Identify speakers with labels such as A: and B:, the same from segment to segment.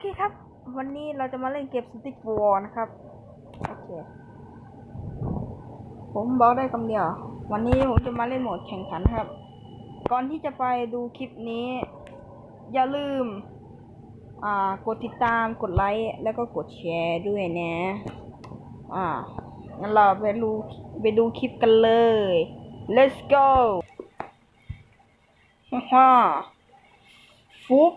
A: เคครับ วันนี้เราจะมาเล่นเกมสติ๊กวอลนะครับ โอเค ผมบอกได้คำเดียว วันนี้ผมจะมาเล่นโหมดแข่งขันครับ ก่อนที่จะไปดูคลิปนี้ อย่าลืม อ่า กดติดตาม กดไลค์ แล้วก็กดแชร์ด้วยนะ อ่า งั้นเราไปดู ไปดูคลิปกันเลย let's go ฮ่าฟุ๊บ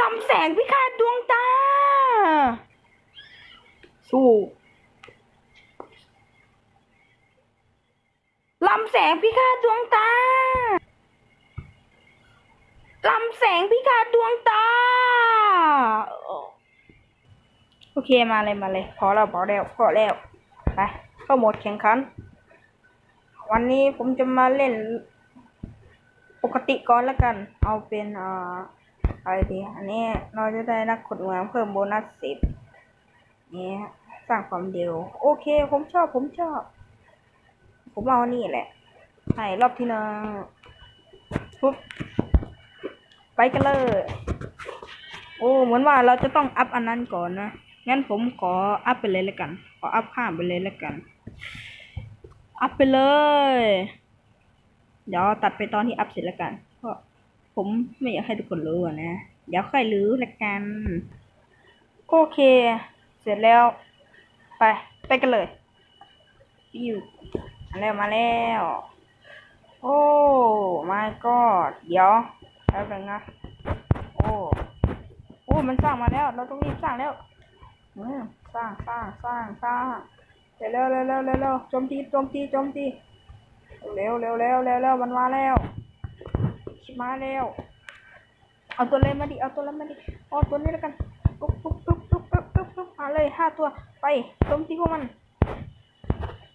A: ลำแสงพิฆาตดวงตา สู้ลำแสงพิฆาตดวงตาลำแสงพิฆาตดวงตา โอเคมาเลยมาเลย พอแล้วพอแล้วพอแล้ว ไปเข้าโหมดแข่งขัน วันนี้ผมจะมาเล่น ปกติก่อนแล้วกัน เอาเป็นอ่าอะไรดีอันนี้เราจะได้นักขุดเหมืองเพิ่มโบนัสสิบนี่สร้างความเร็ว โอเค ผมชอบผมชอบ ผมเอานี่แหละให้รอบที่หนึ่งปุ๊บไปกันเลย โอ้ เหมือนว่าเราจะต้องอัพอันนั้นก่อนนะ งั้นผมขออัพไปเลยแล้วกัน ขออัพข้ามไปเลยแล้วกัน อัพไปเลย เดี๋ยวตัดไปตอนที่อัพเสร็จแล้วกันเพราะผมไม่อยากให้ทุกคนรู้นะ เดี๋ยวค่อยรู้ละกัน โอเค เสร็จแล้ว ไปไปกันเลยอยู่มาแล้วมาแล้ว โอ้ my god เดี๋ยวแป๊บนึงนะ โอ้ โอ้ มันสร้างมาแล้ว เราต้องรีบสร้างแล้วอืมสร้างสร้างสร้างสร้างเร็วเร็วเร็วเร็วเร็วเร็วโจมตีโจมตีโจมตี เร็วเร็วเร็วเร็วเร็วมันมาแล้วมาแล้วเอาตัวเล็กมาดิเอาตัวเล็กมาดิเอาตัวนี้แล้วกันปุ๊บปุ๊บปุ๊บปุ๊บปุ๊บปุ๊บปุ๊บมาเลยห้าตัวไปโจมตีพวกมัน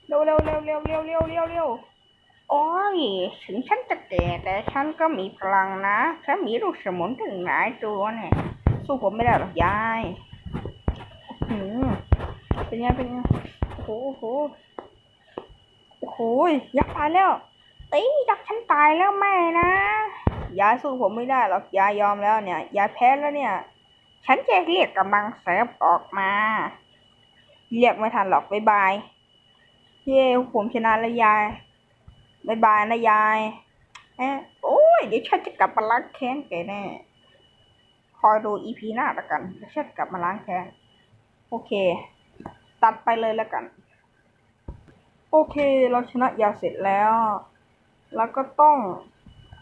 A: เร็วเร็วเร็วเร็วเร็วเร็วเร็วเร็วโอ้ยถึงฉันจะแก่แต่ฉันก็มีพลังนะฉันมีลูกสมุนถึงหลายตัวเนี่ยสู้ผมไม่ได้หรอกยายอื้ออเป็นไงเป็นไงโอ้โห โอ้โหยักษ์ตายแล้วตียักษ์ฉันตายแล้วแม่นะยายสู้ผมไม่ได้หรอกยายยอมแล้วเนี่ยยายแพ้แล้วเนี่ย ฉันจะเรียกกำลังเสริมออกมา เรียกไม่ทันหรอกบ๊ายบายเย้ผมชนะแล้วยายบ๊ายบายนะยายแอะโอ้ยเดี๋ยวฉันจะกลับมาล้างแค้นแกแน่คอยดูอีพีหน้าละกันเดี๋ยวฉันกลับมาล้างแค้นโอเค ตัดไปเลยแล้วกัน โอเค เราชนะยาเสร็จแล้ว แล้วก็ต้อง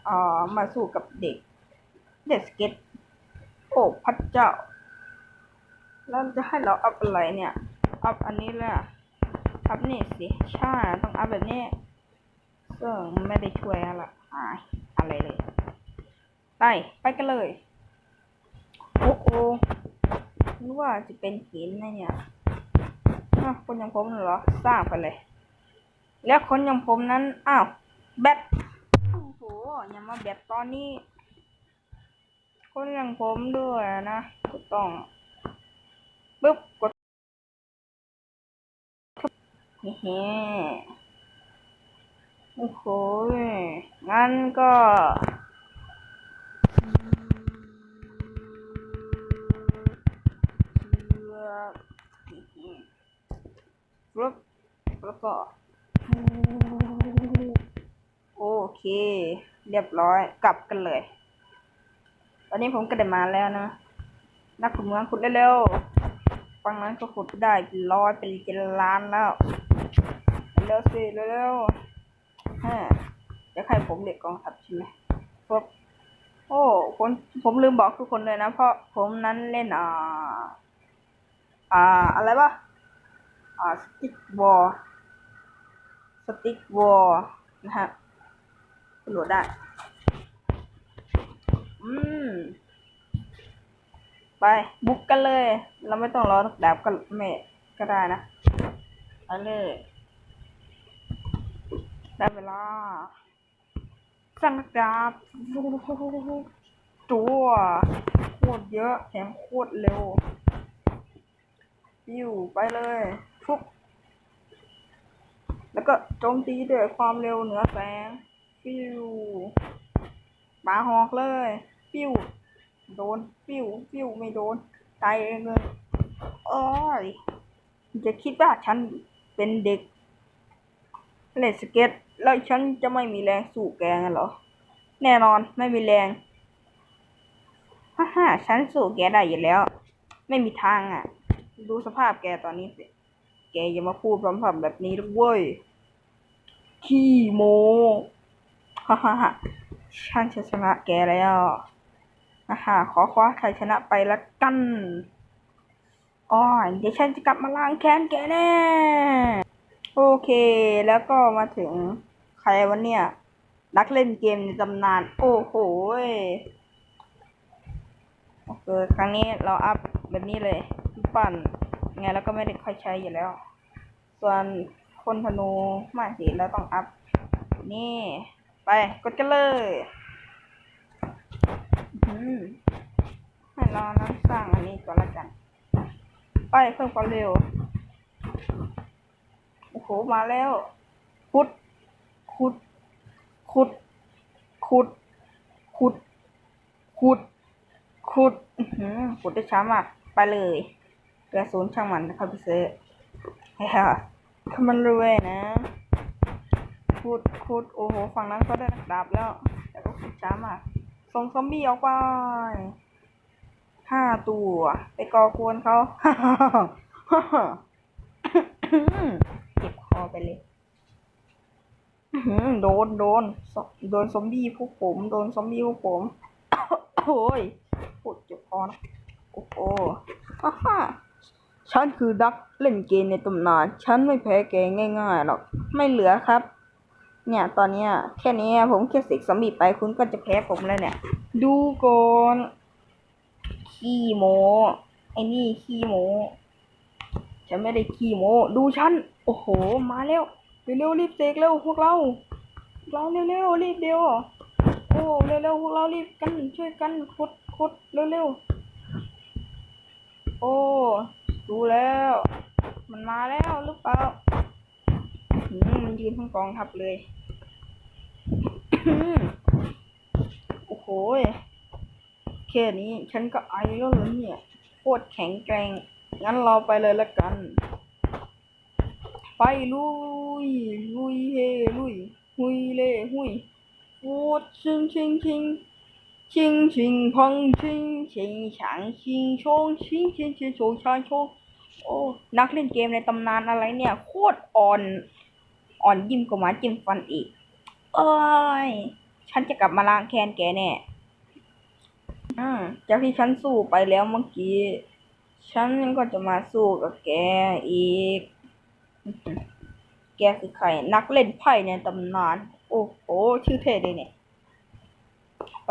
A: เอ่อมาสู้กับเด็ก เด็กสเก็ต โอ้พระเจ้า แล้วจะให้เราอัพอะไรเนี่ย อัพอันนี้แหละอัพนี่สิ ใช่ ต้องอัพแบบนี้ซึ่งไม่ได้ช่วยอะไรอ่าอะไรเลย ไป ไปกันเลย โอ้โหนึกว่าจะเป็นหินนะเนี่ยคนย่างผมน่ะเหรอ สร้างไปเลย แล้วคนอย่างผมนั้น อ้าว แบตโอ้โห อย่ามาแบตตอนนี้ คนอย่างผมด้วยนะก็ต้องปึ๊บกดเฮ้โอ้โห งั้นก็เลือกบแล้วก็ โอเค เรียบร้อยกลับกันเลย ตอนนี้ผมก็ได้มาแล้วนะ นักขุดเมืองขุดเร็วๆฝั่งนั้นก็ขุดได้เป็นร้อยเป็นเป็นล้านแล้วเร็วสิเร็วๆฮะจะให้ผมเด็กกองทัพใช่ไหมปุ๊บโอ้ผมผมลืมบอกทุกคนเลยนะ เพราะผมนั้นเล่นอ่า อ่า อะไรวะอ่าสติ๊กบอล สติ๊กวอลนะฮะโหลดได้ อืม ไป บุกกันเลย เราไม่ต้องรอดาบก็ไม่ก็ได้นะไปเลยได้เวลาสั่งดาบตัวโคตรเยอะแถมโคตรเร็วปิวไปเลยฟุก ก็โจมตีด้วยความเร็วเหนือแสง ฟิวปาหอกเลยปิ้วโดนปิ้วปิ้วไม่โดน ตายเองเลยโอ้ยจะคิดว่าฉันเป็นเด็ก เล่นสเก็ต แล้วฉันจะไม่มีแรงสู้แกงั้นเหรอ แน่นอนไม่มีแรงฮ่าฮ่าฉันสู้แกได้อยู่แล้ว ไม่มีทางอะ ดูสภาพแกตอนนี้สิ แกอย่ามาพูดพร่ำๆแบบนี้ด้วยเว้ย ขี้โมฮ่าฮ่าฮ่าฉันจะชนะแกแล้วฮ่าฮ่าขอคว้าชัยชนะไปละกันอ๋อเดี๋ยวฉันจะกลับมาล้างแค้นแกแน่ โอเค แล้วก็มาถึงใครวันเนี่ย นักเล่นเกมในตำนาน โอ้โหโอเคครั้งนี้เราอัพแบบนี้เลย ปั่น ไงแล้วก็ไม่ได้ค่อยใช้อยู่แล้ว ส่วน คนธนูม่สิเราต้องอัพ นี่ ไปกดกันเลยอื้อหือให้เรานั้นสร้างอันนี้ก่อนละกัน ไปเพิ่มความเร็ว โอ้โห มาแล้ว ขุด ขุด ขุด ขุด ขุด ขุด ขุดอื้อหือขุดได้ช้ามาก ไปเลย กระสุนช่างมันนะครับพี่เซ่เฮ้ย ถ้ามันรวยนะขุดขุดโอ้โห ฝั่งนั้นก็ได้ดาบแล้ว แต่ก็ขุดช้ามาก ส่งซอมบี้ออกไปห้าตัว ไปก่อกวนเขาเจ็บคอไปเลยโดนโดนโดนซอมบี้พวกผม โดนซอมบี้พวกผมโอ้ยปวดเจ็บคอนะ โอ้โหฮ่า ฉันคือดักเล่นเกมในตำนาน ฉันไม่แพ้แกง่ายๆหรอก ไม่เหลือครับ เนี่ย ตอนเนี้ยแค่นี้ผมแค่เสกซอมบี้ไปคุณก็จะแพ้ผมแล้วเนี่ย ดูก่อนขี้โมไอ้นี่ขี้โมฉันไม่ได้ขี้โมดูฉัน โอ้โห มาแล้วเร็วๆรีบเสกเร็วพวกเรา เราเร็วๆรีบเดียวโอ้เร็วๆพวกเรารีบกันช่วยกันขุดขุดเร็วๆโอ้ ดูแล้ว มันมาแล้วหรือเปล่าหืมมันยืนทั้งกองทัพเลย โอ้โหยแค่นี้ฉันก็ไอแล้วเหรอเนี่ยโคตรแข็งแกร่ง งั้นเราไปเลยละกัน ไปลุย ลุยเฮลุย หุยเล่หุยโอ้ชิงชิงชิง ชิงชิงพังชิงชิงฉางชิงชงชิงชิงชิงโชงชางชงโอ้นักเล่นเกมในตำนานอะไรเนี่ย โคตรอ่อนอ่อนยิ่งกว่าหมาจิ้มฟันอีก เอ้ย ฉันจะกลับมาล้างแค้นแกแน่อืมจากที่ฉันสู้ไปแล้วเมื่อกี้ ฉันก็จะมาสู้กับแกอีก แกคือใคร นักเล่นไพ่ในตำนาน โอ้โห ชื่อเท่เลยเนี่ย ไป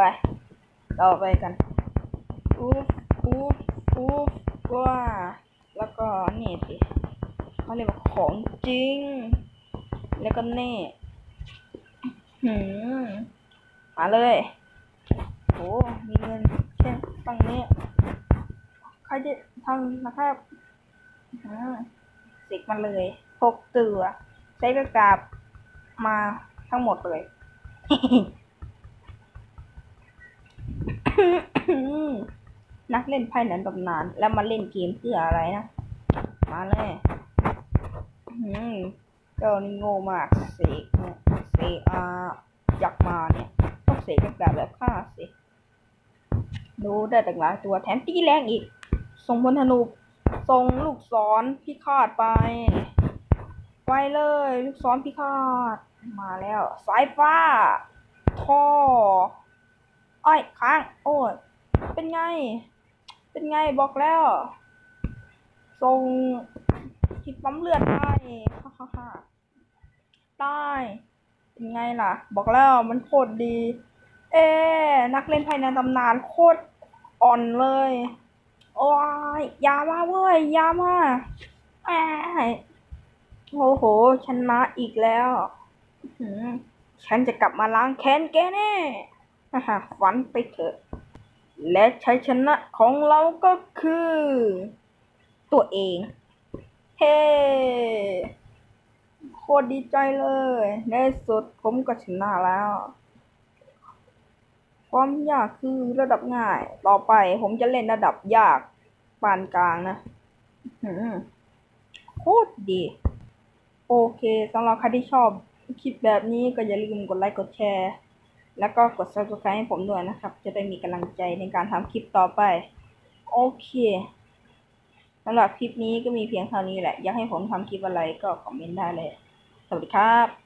A: เราไปกันอุ๊บอุ๊บอุ๊บว้าแล้วก็นี่สิเขาเรียกว่าของจริง แล้วก็นี่หืมมาเลยโอ้มีเงินแค่ตั้งนี้ใครจะทำนะครับอืมสิกมันเลยหกตัว ใช้กระกาบมาทั้งหมดเลย นักเล่นไพ่นั้นตำนาน แล้วมาเล่นเกมเพื่ออะไรนะ มาเลยอืมเจ้านี่โง่มากเสกเนี่ยเสกอาอยากมาเนี่ยต้องเสกกระดาษแบบข้าสิดูได้ตั้งหลายตัวแถมตีแรงอีกส่งพลธนูส่งลูกศรพิฆาตไป ไปเลย ลูกศรพิฆาตมาแล้ว สายฟ้าท่อ อ้อยค้าง โอ้ยเป็นไง เป็นไงบอกแล้วส่งทิดปั๊มเลือดได้ฮ่าฮ่าฮ่าได้ เป็นไงล่ะ บอกแล้วมันโคตรดี เอ๊นักเล่นภายในตำนานโคตรอ่อนเลย โอ้ยยามาเว้ยยามาแอยโอ้โหชนะอีกแล้ว ฉันจะกลับมาล้างแค้นแกแน่ ฮ่าฮ่าฝันไปเถอะ และชัยชนะของเราก็คือ ตัวเอง เฮ้โคตรดีใจเลย ในสุดผมก็ชนะแล้ว ความยากคือระดับง่าย ต่อไปผมจะเล่นระดับยากปานกลางนะโคตรดี โอเคสำหรับใครที่ชอบคลิปแบบนี้ก็อย่าลืมกดไลค์กดแชร์ แล้วก็กด subscribe ให้ผมด้วยนะครับ จะได้มีกำลังใจในการทำคลิปต่อไป โอเคสำหรับคลิปนี้ก็มีเพียงเท่านี้แหละ อยากให้ผมทำคลิปอะไรก็คอมเมนต์ได้เลย สวัสดีครับ